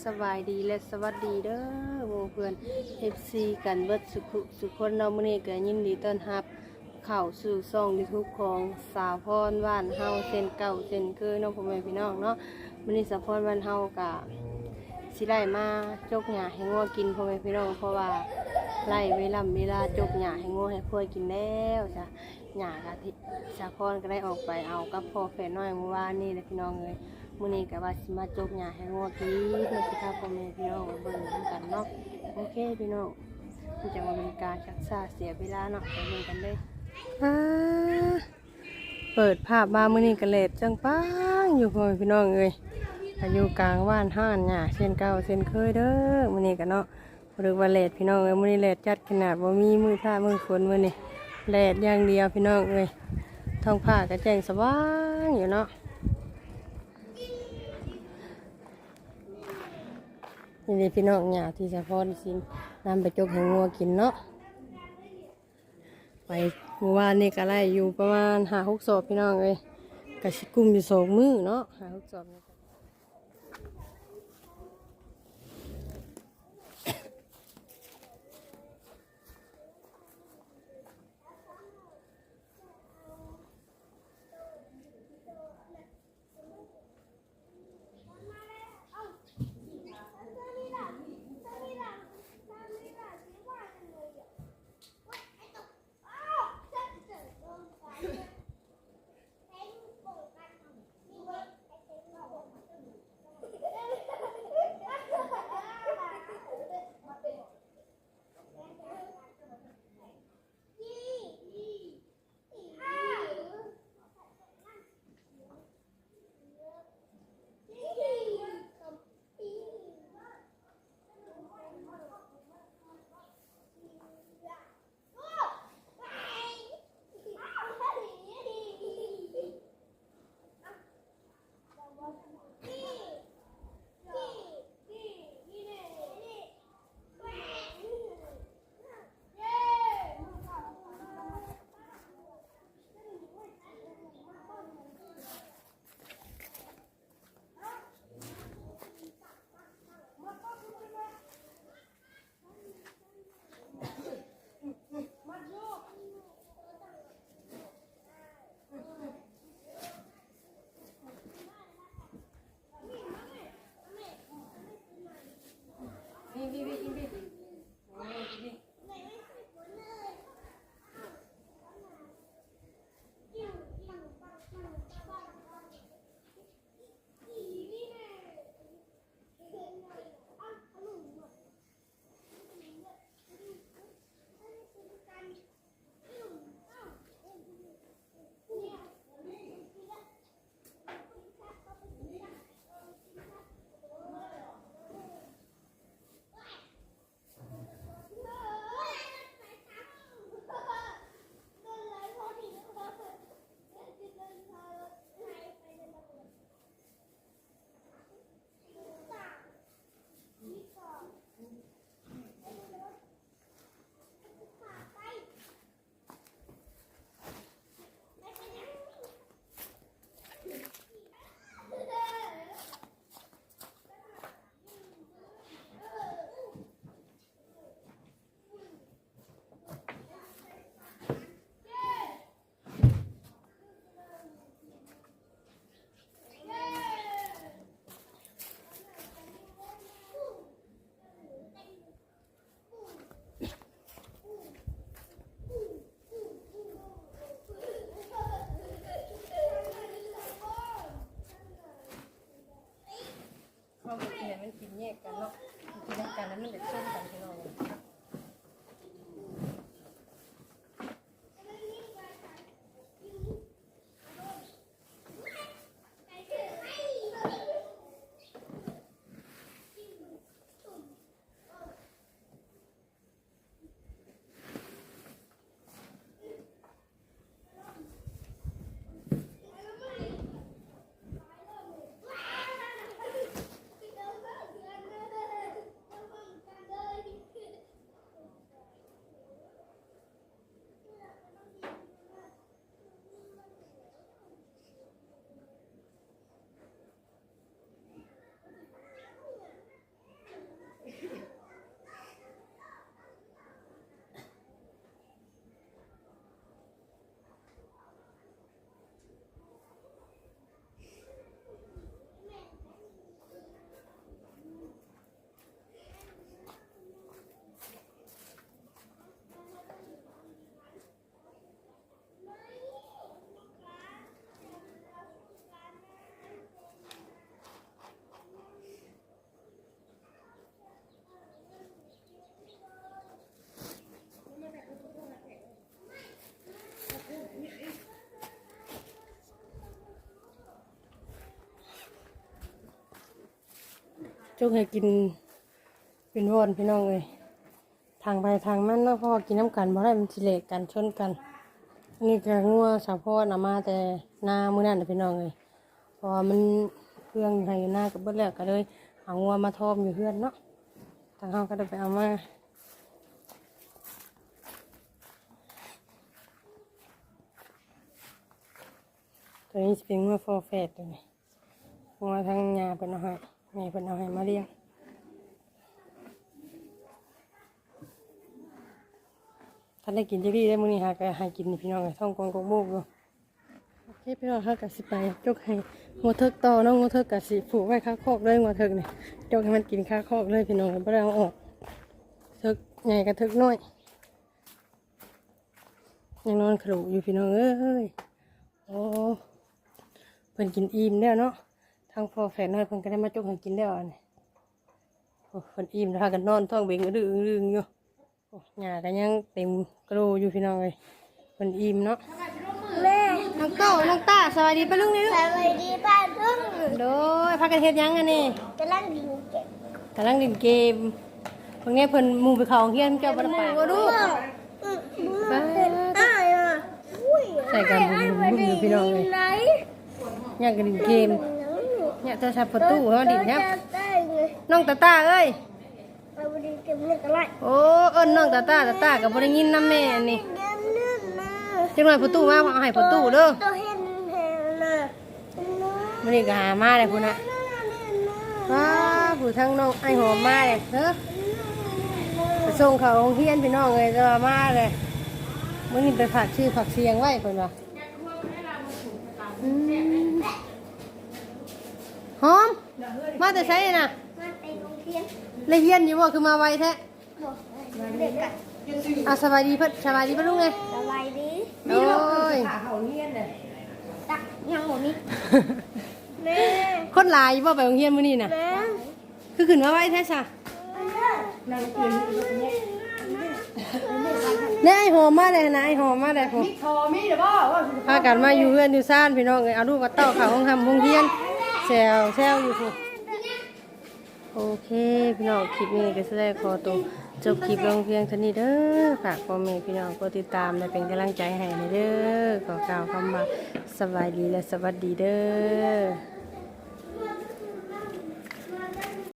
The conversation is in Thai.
สบายดีและสวัสดีเด้อหมู่เพื่อน FC กันเบิดสุขสุขคนเรามื้อนี้ก็ยินดีต้อนรับ เข้าสู่ช่อง YouTube ของสาวพรว่านเฮาเส้นเก่าเส้นคือน้องพ่อแม่พี่น้องเนาะมื้อนี้สาวพรว่านเฮาก็สิได้มาจกหญ้าให้งัวกินพ่อแม่พี่น้องเพราะว่าไล่เวลาเวลาจกหญ้าให้งัวให้พวกกินแล้วจ้ะหญ้าก็ที่สาวพรก็ได้ออกไปเอากับพ่อแฝดน้อยเมื่อวานนี้แหละพี่น้องเอ้ย มื้อนี้ก็ว่าสิมาจกหญ้าให้งัวกินเพื่อสิพาพ่อแม่พี่น้องเบิ่งนกันเนาะโอเคพี่น้องมันจะมาเป็นการชักษาเสียเวลาเนาะไปเบิ่งกันเลยอ่าเปิดภาพมามื้อนี้ก็เลดจังปังอยู่พ่อแม่พี่น้องเอ้ยอายุกลางว่านห้านหญ้าเช่นเก่าเช่นเคยเด้อมื้อนี้ก็เนาะหรือว่าเลดพี่น้องเอ้ยมื้อนี้เลดจัดขนาดบ่มีมือผ้ามือฝนมื้อนี้เลดอย่างเดียวพี่น้องเอ้ยท้องผ้าก็แจ้งสว่างอยู่เนาะ นี่เลยพี่น้องหยาที่สะพอนสินนำไปจกให้งัวกินเนาะไปเมื่อวานนี่ก็ไล่อยู่ประมาณหาหกศพพี่น้องเลยกะชิกุ้มอยู่สองมือเนาะหาหกศพ กให้กินเป็นวอนพี่น้องเลยทางไปทางมันนาะเพราะว่ากินน้ำกันบ่ได้มันสิเลกกันชนกัน นี่จะงัวสาวพ่อนามาแต่หน้ามือนั้นนะพี่น้องเลยพราะว่ามันเครื่องให้หน้ากับเบิดแล้วก็เลยเอางัวมาทอมอยู่เพื่อนเนาะทางเฮาก็ได้ไปเอามาตัวนี้จะเป็นงัวฟอร์เฟตตัวนี้งัวทางยาเป็นอาให้ แม่เป็นเอาให้มาเลี้ยงถ้านได้กินจะดีได้มื้อนี้หาก็ให้กินนี่พี่น้องท้องกองกงโบกอยู่โอเคพี่น้องเขากสิไปจกให้งัวเทิกต่อเน้องงัวเทิกกสิผูกไว้ข้างคอกเลยงัวเทิกนี่จกให้มันกินข้างคอกเลยพี่น้องไม่ได้เอาออกเทิกใหญ่กับเทิกน้อยยังนอนขลุอยู่พี่น้องเอ้ยโอ้เพิ่นกินอิ่มแล้วเนาะ ทางพอแฝดน้อยเพิ่นก็ได้มาจกให้กินแล้วอันนี้โอ้เพิ่นอิ่มแล้วพากันนอนท้องเบ่งอึ้งอึ้งอยู่โอ้หญ้าก็ยังเต็มกระโหลอยู่พี่น้องเลยเพิ่นอิ่มเนาะแม่น้องโตน้องตาสวัสดีป้าลุงนี่สลูกวัสดีป้าทุ่งโดยพากันเฮ็ดหยังอันนี้กำลังกินเก็บกำลังเล่นเกมเพิ่นไงเพิ่นหมู่ไปเข้าโรงเรียนเจ้าบ่ได้ไปบ่ดูอืมมือเป็นอ้ายอะอุ้ยใส่กันบุญบุญอยู่พี่น้องเลยไหนอยากกันเล่นเกม เนี่ยโทรศัพท์ประตูเฮาดินครับได้ไงน้องตาตาเอ้ยสวัสดีเก็บเล็กอะไรโอ้เอิ้นน้องตาตาตาตาก็บ่ได้ยินนำแม่อันนี่เงินนื่นนะจังหน่อยประตูมาเอาให้ประตูเด้อตัวเห็นเห็นนะนะมื้อนี้ก็หามาเลยพุ่นน่ะว้าผู้ทั้งน้องไอ้หอมมาเลยเด้อไปส่งเขาโรงเรียนพี่น้องเอ้ยจะมามาเลยมื้อนี้ไปฝากชื่อฝากเสียงไว้เพิ่นว่าอืม หอม มาแต่ใช้น่ะมาไปโรงเรียนเลยเฮียนอยู่บ่คือมาไวแท้บอกเด็กอะอะสบายดีเพิ่นสบายดีเพิ่นลุงไงสบายดีโอ้ยตักยังหมดนี่แม่คนหลายอยู่บ่ไปโรงเรียนมื้อนี้น่ะแม่คือขึ้นมาไวแท้ซะเนี่ยไอ้หอมมาเลยนะไอ้หอมมาเลยผมพากันมาอยู่เพื่อนอยู่ซ่านพี่น้องเอ้ยเอาลูกกับเต้าเข้าห้องทำห้องเรียน แซวแซวอยู่คุณโอเค พี่น้องคลิปนี้ก็แสดงขอตัวจบคลิปลงเพียงเท่านี้เด้อฝากคอมเมนต์พี่น้องกดติดตามและเป็นกำลังใจให้ในเด้อขอกล่าวคำว่าสบายดีและสวัสดีเด้อ